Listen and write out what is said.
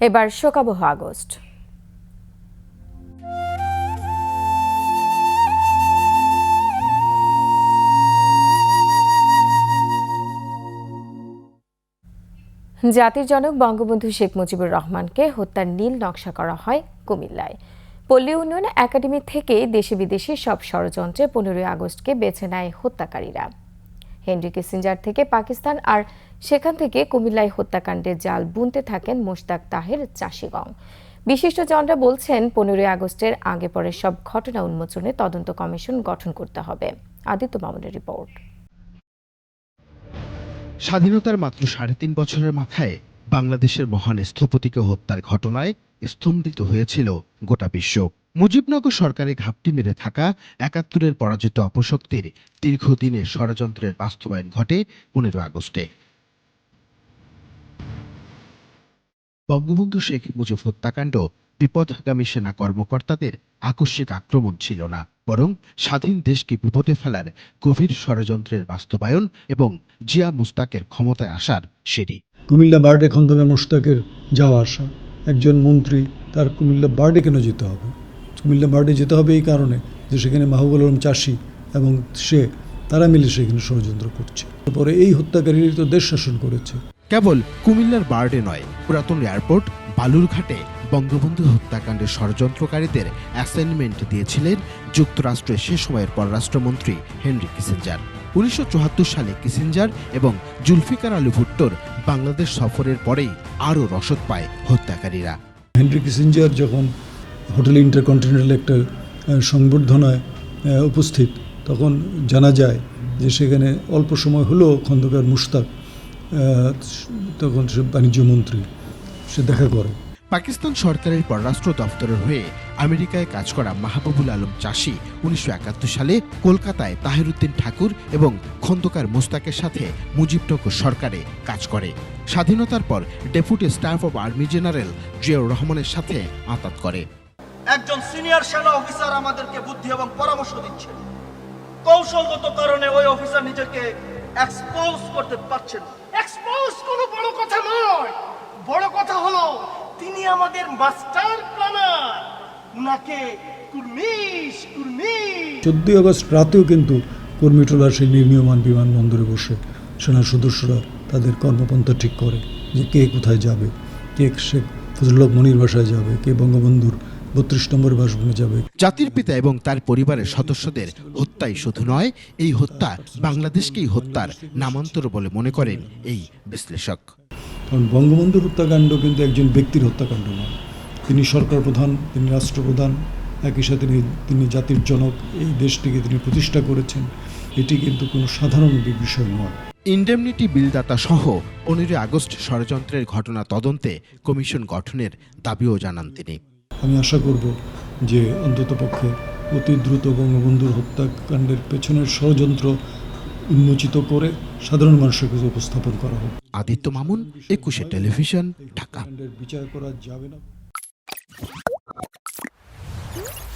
এবার শোকাবহ আগস্ট। জাতির জনক বঙ্গবন্ধু শেখ মুজিবুর রহমানকে হত্যার নীল নকশা করা হয় কুমিল্লায়। পল্লী উন্নয়ন একাডেমি থেকে দেশে বিদেশে সব ষড়যন্ত্রে পনেরোই আগস্টকে বেছে নেয় হত্যাকারীরা। হেনরি কিসিঞ্জার থেকে পাকিস্তান আর সেখান থেকে কুমিল্লায় হত্যাকাণ্ডের জাল বুনতে থাকেন মোশতাক তাহের চাষিগং বিশিষ্টজনরা বলছেন, পনেরোই আগস্টের আগে পরে সব ঘটনা উন্মোচনে তদন্ত কমিশন গঠন করতে হবে। আদিত্য মামুনের রিপোর্ট। স্বাধীনতার মাত্র সাড়ে তিন বছরের মাথায় বাংলাদেশের মহান স্থপতিকে হত্যার ঘটনায় স্তম্ভিত হয়েছিল গোটা বিশ্ব। মুজিবনগর সরকারের ঘাপটি মেরে থাকা একাত্তরের পরাজিত অপশক্তির দীর্ঘদিনের ষড়যন্ত্রের বাস্তবায়ন ঘটে পনেরো আগস্টে। বঙ্গবন্ধু শেখ মুজিব হত্যাকাণ্ড বিপদগামী সেনা কর্মকর্তাদের আকস্মিক আক্রমণ ছিল না, বরং স্বাধীন দেশকে বিপদে ফেলার গভীর ষড়যন্ত্রের বাস্তবায়ন এবং জিয়া মুস্তাকের ক্ষমতায় আসার সিঁড়ি। কুমিল্লা বার্ডে খন্দকার মোশতাকের যাওয়া আসা, একজন মন্ত্রী তার কুমিল্লা বার্ডে কেন যেতে হবে? কুমিল্লা বার্ডে যেতে হবে এই কারণে যে সেখানে মাহবুল আলম চাষি এবং সে তারা মিলে সেখানে ষড়যন্ত্র করছে। পরে এই হত্যাকারী তো দেশ শাসন করেছে। কেবল কুমিল্লার বার্ডে নয় পুরাতন এয়ারপোর্ট বালুরঘাটে বঙ্গবন্ধু হত্যাকাণ্ডের ষড়যন্ত্রকারীদের অ্যাসাইনমেন্ট দিয়েছিলেন যুক্তরাষ্ট্রের সে সময়ের পররাষ্ট্রমন্ত্রী হেনরি কিসেঞ্জার। উনিশশো চুয়াত্তর সালে কিসেঞ্জার এবং জুলফিকার আলী ভুট্টোর বাংলাদেশ সফরের পরেই আরও রসদ পায় হত্যাকারীরা। হেনরি কিসিঞ্জার যখন হোটেল ইন্টারকন্টিনেন্টাল একটা সংবর্ধনায় উপস্থিত। তখন জানা যায় যে সেখানে অল্প সময় হলেও খন্দকার মুশতাক তখন সে বাণিজ্য মন্ত্রী, সে দেখা করে। পাকিস্তান সরকারের পররাষ্ট্র দপ্তরের হয়ে আমেরিকায় কাজ করা মাহবুবুল আলম চাষি উনিশশো একাত্তর সালে কলকাতায় তাহিরুদ্দিন ঠাকুর এবং খন্দকার মোস্তাকের সাথে মুজিবনগর সরকারে কাজ করে। স্বাধীনতার পর deputy staff of army general Ziaur রহমানের সাথে আতাত করে। একজন সিনিয়র সেনা অফিসার আমাদেরকে বুদ্ধি এবং পরামর্শ দিচ্ছেন কৌশলগত কারণে ওই অফিসার নিজেকে এক্সপোজ করতে পারছেন এক্সপোজ কোনো বড় কথা নয়। বড় কথা হলো তিনি আমাদের মাস্টার প্ল্যানার উনাকে কুর্মিশ কুর্মিশ। চোদ্দই আগস্ট রাতেও কিন্তু কর্মীটোলা সেই নির্মীয়মান বিমানবন্দরে বসে সেনা সদস্যরা তাদের কর্মপন্থা ঠিক করে যে কে কোথায় যাবে কে শেখ ফজলুল্লাহ মনির বাসায় যাবে কে বঙ্গবন্ধুর বত্রিশ নম্বর বাসভবনে যাবে। জাতির পিতা এবং তার পরিবারের সদস্যদের হত্যাই শুধু নয় এই হত্যা বাংলাদেশকেই হত্যার নামান্তর বলে মনে করেন এই বিশ্লেষক। কারণ বঙ্গবন্ধুর হত্যাকাণ্ড কিন্তু একজন ব্যক্তির হত্যাকাণ্ড নয়। তিনি সরকার প্রধান তিনি রাষ্ট্রপ্রধান একই সাথে তিনি- তিনি জাতির জনক এই দেশটিকে তিনি প্রতিষ্ঠা করেছেন। এটি কিন্তু কোনো সাধারণ বিষয় নয়। ইন্ডেমনিটি বিলদাতা সহ পনেরোই আগস্ট ষড়যন্ত্রের ঘটনা তদন্তে কমিশন গঠনের দাবিও জানান তিনি। আমি আশা করব যে অন্ততপক্ষে অতি দ্রুত বঙ্গবন্ধুর হত্যাকাণ্ডের পেছনের ষড়যন্ত্র উন্মোচিত করে সাধারণ মানুষের কাছে উপস্থাপন করা হোক। আদিত্য মামুন একুশে টেলিভিশন ঢাকা। বিচার করা যাবে না।